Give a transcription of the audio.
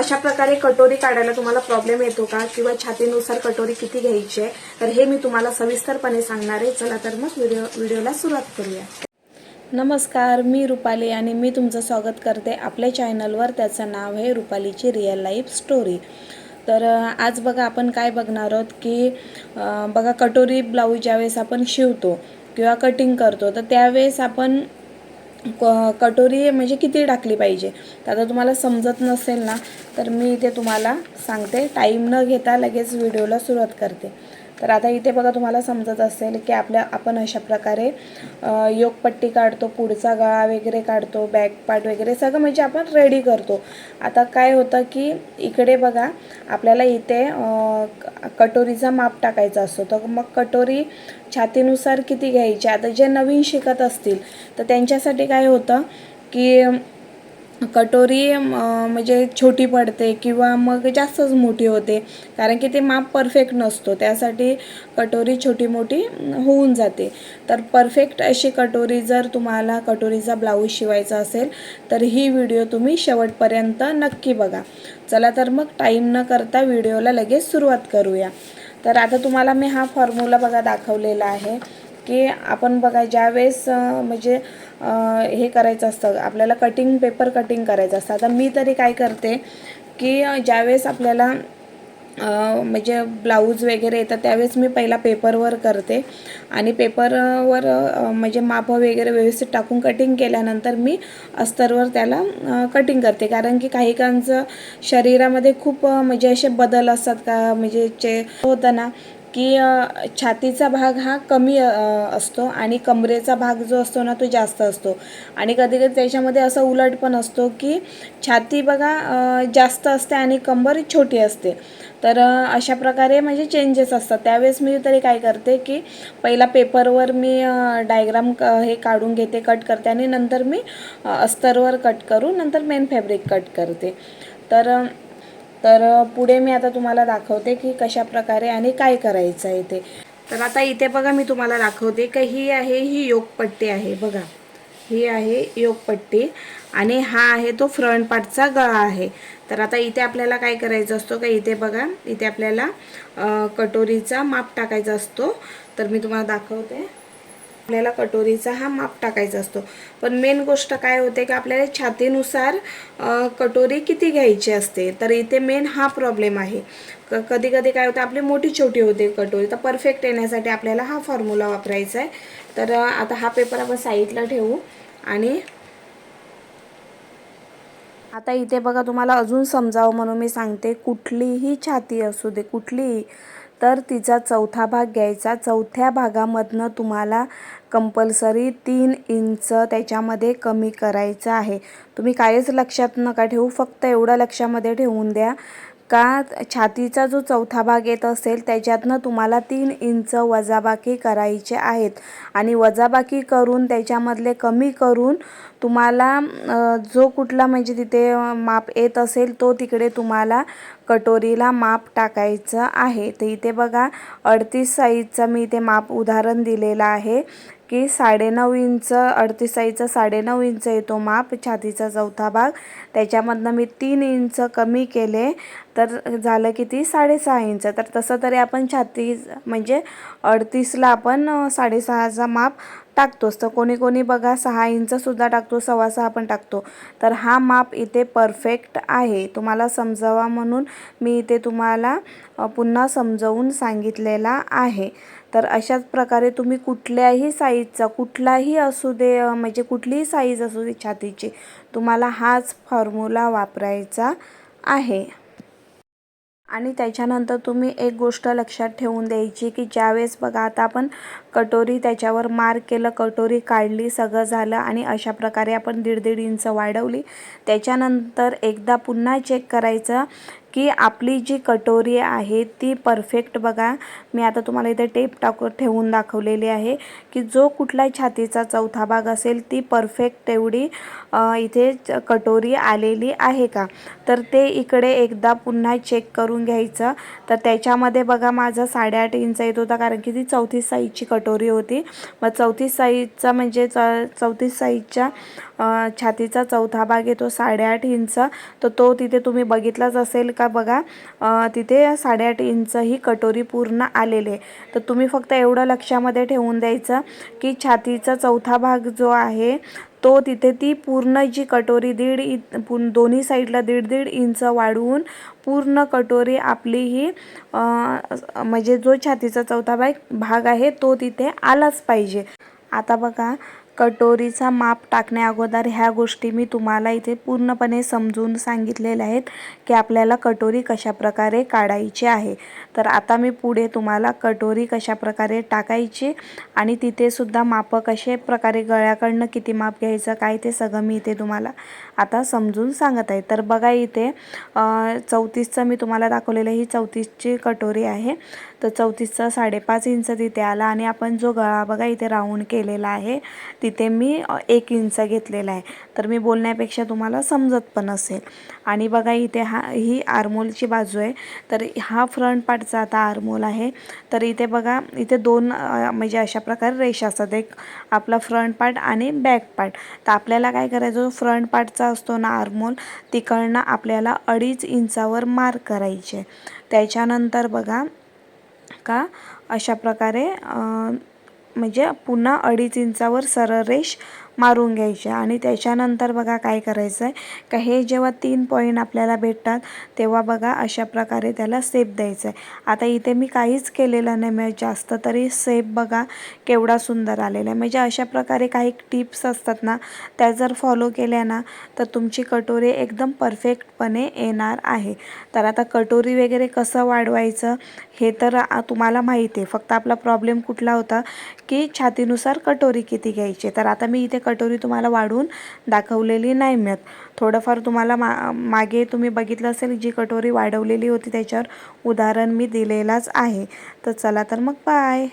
अशा प्रकारे कटोरी काढायला तुम्हाला प्रॉब्लेम येतो का? किंवा छातीनुसार कटोरी किती घ्यायची आहे? तर हे मी तुम्हाला सविस्तरपणे सांगणार आहे. चला तर मग व्हिडिओ व्हिडिओला सुरुवात करूया. नमस्कार मी रुपाली आणि मी तुमचं स्वागत करते आपल्या चॅनलवर त्याचं नाव आहे रुपालीची रिअल लाईफ स्टोरी तर आज बघा आपण काय बघणार आहोत की बघा कटोरी ब्लाऊज ज्यावेळेस आपण शिवतो किंवा कटिंग करतो तर त्यावेळेस आपण क कटोरी म्हणजे किती टाकली पाहिजे? तर आता तुम्हाला समजत नसेल ना तर मी इथे तुम्हाला सांगते. टाईम न घेता लगेच व्हिडिओला सुरुवात करते. तर आता इथे बघा तुम्हाला समजत असेल की आपल्या आपण अशा प्रकारे योगपट्टी काढतो पुढचा गळा वगैरे काढतो बॅक पार्ट वगैरे सगळं म्हणजे आपण रेडी करतो. आता काय होतं की इकडे बघा आपल्याला इथे कटोरीचा माप टाकायचा असतो. तर मग कटोरी छातीनुसार किती घ्यायची? आता जे नवीन शिकत असतील तर त्यांच्यासाठी काय होतं की कटोरी म्हणजे छोटी पडते किंवा मग जास्तच मोठी होते. कारण की ते माप परफेक्ट नसतो. त्यासाठी कटोरी छोटी मोठी होऊन जाते. तर परफेक्ट अशी कटोरी जर तुम्हाला कटोरीचा ब्लाऊज शिवायचा असेल तर ही व्हिडिओ तुम्ही शेवटपर्यंत नक्की बघा. चला तर मग टाईम न करता व्हिडिओला लगेच सुरुवात करूया. तर आता तुम्हाला मी हा फॉर्म्युला बघा दाखवलेला आहे की आपण बघा ज्यावेळेस म्हणजे हे करायचं असतं. आपल्याला कटिंग पेपर कटिंग करायचं असतं. आता मी तरी काय करते की ज्यावेळेस आपल्याला म्हणजे ब्लाऊज वगैरे येतात त्यावेळेस मी पहिला पेपरवर करते. आणि पेपरवर म्हणजे माप वगैरे व्यवस्थित टाकून कटिंग केल्यानंतर मी अस्तरवर त्याला कटिंग करते. कारण की काही काहींचं शरीरामध्ये खूप म्हणजे असे बदल असतात का म्हणजे जे होतं ना की छातीचा भाग हा कमी असतो आणि कमरेचा भाग जो असतो ना तो जास्त असतो. आणि कधी कधी त्याच्यामध्ये असं उलट पण असतो की छाती बघा जास्त असते आणि कंबर छोटी असते. तर अशा प्रकारे म्हणजे चेंजेस असतात. त्यावेळेस मी तरी काय करते की पहिला पेपरवर मी डायग्राम क हे काढून घेते कट करते आणि नंतर मी अस्तरवर कट करून नंतर मेन फॅब्रिक कट करते. तर तर पुढे मी आता तुम्हाला दाखवते की कशा प्रकारे आणि काय करायचं आहे ते तर आता इथे बघा मी तुम्हाला दाखवते का ही आहे ही योगपट्टी आहे बघा. ही आहे योगपट्टी आणि हा आहे तो फ्रंट पार्टचा गळा आहे. तर आता इथे आपल्याला काय करायचं असतो का इथे बघा इथे आपल्याला कटोरीचा माप टाकायचा असतो. तर मी तुम्हाला दाखवते. आपल्याला कटोरीचा हा माप टाकायचा असतो. पण मेन गोष्ट काय होते की आपल्याला छातीनुसार कटोरी किती घ्यायची असते तर इथे मेन हा प्रॉब्लेम आहे. क कधी कधी काय होतं आपली मोठी छोटी होते कटोरी तर परफेक्ट येण्यासाठी आपल्याला हा फॉर्म्युला वापरायचा आहे. तर आता हा पेपर आपण साईडला ठेवू आणि आता इथे बघा तुम्हाला अजून समजावं म्हणून मी सांगते कुठलीही छाती असू दे कुठलीही तर तिचा चौथा भाग घ्यायचा. चौथ्या भागामधनं तुम्हाला कंपल्सरी तीन इंच त्याच्यामध्ये कमी करायचं आहे. तुम्ही काहीच लक्षात नका ठेवू. फक्त एवढं लक्षामध्ये ठेवून द्या. का छातीचा जो चौथा भाग येत असेल त्याच्यातनं तुम्हाला तीन इंच वजाबाकी करायचे आहेत. आणि वजाबाकी करून त्याच्यामधले कमी करून तुम्हाला जो कुठला म्हणजे तिथे माप येत असेल तो तिकडे तुम्हाला कटोरीला माप टाकायचं आहे. तर इथे बघा अडतीस साईजचं मी इथे माप उदाहरण दिलेलं आहे. की साडेनऊ इंच अडतीस साडेनऊ इंच येतो माप छातीचा चौथा भाग. त्याच्यामधनं मी तीन इंच कमी केले तर झालं किती? साडेसहा इंच. तर तसं तरी आपण छाती म्हणजे अडतीसला आपण साडेसहाचा माप टाकतोच तर कोणी कोणी बघा सहा इंचसुद्धा टाकतो सव्वा सहा पण टाकतो. तर हा माप इथे परफेक्ट आहे. तुम्हाला समजावा म्हणून मी इथे तुम्हाला पुन्हा समजावून सांगितलेला आहे. तर अशाच प्रकारे तुम्ही कुठल्याही साईजचा कुठलाही असू दे म्हणजे कुठलीही साईज असू दे छातीची तुम्हाला हाच फॉर्म्युला वापरायचा आहे. आणि त्याच्यानंतर तुम्ही एक गोष्ट लक्षात ठेवून द्यायची की ज्यावेळेस बघा आता आपण कटोरी त्याच्यावर मार्क केलं कटोरी काढली सगळं झालं आणि अशा प्रकारे आपण दीड दीड इंच वाढवली. त्याच्यानंतर एकदा पुन्हा चेक करायचं की आपली जी कटोरी आहे ती परफेक्ट बघा. मी आता तुम्हाला इथे टेप टाकू ठेवून दाखवलेली आहे की जो कुठला छातीचा चौथा भाग असेल ती परफेक्ट तेवढी इथे च- कटोरी आलेली आहे का? तर ते इकडे एकदा पुन्हा चेक करून घ्यायचं. तर त्याच्यामध्ये बघा माझा साडेआठ इंच येत होता कारण की ती चौथी साईजची कटोरी कटोरी होती. मग चौतीस साईजचा म्हणजे च चौतीस साईजच्या छातीचा चौथा भाग येतो साडेआठ इंच. तर तो तिथे तुम्ही बघितलाच असेल का बघा? तिथे साडेआठ इंच ही कटोरी पूर्ण आलेली आहे. तर तुम्ही फक्त एवढं लक्षामध्ये ठेवून द्यायचं की छातीचा चौथा भाग जो आहे तो तिथे ती पूर्ण जी कटोरी दीड इ पूर्ण दोन्ही साईडला दीड दीड इंच वाढवून पूर्ण कटोरी आपली ही म्हणजे जो छातीचा चौथा भाग भाग आहे तो तिथे आलाच पाहिजे. आता बघा कटोरीचा माप टाकण्या अगोदर ह्या गोष्टी मी तुम्हाला इथे पूर्णपणे समजून सांगितलेल्या आहेत की आपल्याला कटोरी कशा प्रकारे काढायची आहे. तर आता मी पुढे तुम्हाला कटोरी कशा प्रकारे टाकायची आणि तिथेसुद्धा मापं कशा प्रकारे गळ्याकडनं किती माप घ्यायचं काय ते सगळं मी इथे तुम्हाला आता समजून सांगत आहे. तर बघा इथे चौतीसचं मी तुम्हाला दाखवलेलं ही चौतीसची कटोरी आहे. तर चौतीसचा साडेपाच इंच तिथे आला आणि आपण जो गळा बघा इथे राऊंड केलेला आहे तिथे मी एक इंच घेतलेला आहे. तर मी बोलण्यापेक्षा तुम्हाला समजत पण असेल. आणि बघा इथे हा ही आरमोलची बाजू आहे. तर हा फ्रंट पार्टचा आता आरमोल आहे. तर इथे बघा इथे दोन म्हणजे अशा प्रकारे रेषा असतात. एक आपला फ्रंट पार्ट आणि बॅक पार्ट तर आपल्याला काय करायचं फ्रंट पार्टचा असतो ना आरमोल तिकडनं आपल्याला अडीच इंचावर मार्क करायचे. त्याच्यानंतर बघा का? अशा प्रकारे म्हणजे पुन्हा अडीच इंचावर सरळ रेष मारून घ्यायचे. आणि त्याच्यानंतर बघा काय करायचं आहे का हे जेव्हा तीन पॉईंट आपल्याला भेटतात तेव्हा बघा अशा प्रकारे त्याला सेप द्यायचं आहे आता इथे मी काहीच केलेलं नाही म्हणजे जास्त तरी सेप बघा केवढा सुंदर आलेला आहे. म्हणजे अशा प्रकारे काही टिप्स असतात ना त्या जर फॉलो केल्या ना तर तुमची कटोरी एकदम परफेक्टपणे येणार आहे. तर आता कटोरी वगैरे कसं वाढवायचं हे तर तुम्हाला माहिती आहे. फक्त आपला प्रॉब्लेम कुठला होता की छातीनुसार कटोरी किती घ्यायची तर आता मी इथे कटोरी तुम्हाला वाढवून दाखवलेली नाही मिळत. थोडंफार तुम्हाला मा मागे तुम्ही बघितलं असेल जी कटोरी वाढवलेली होती त्याच्यावर उदाहरण मी दिलेलाच आहे. तर चला तर मग बाय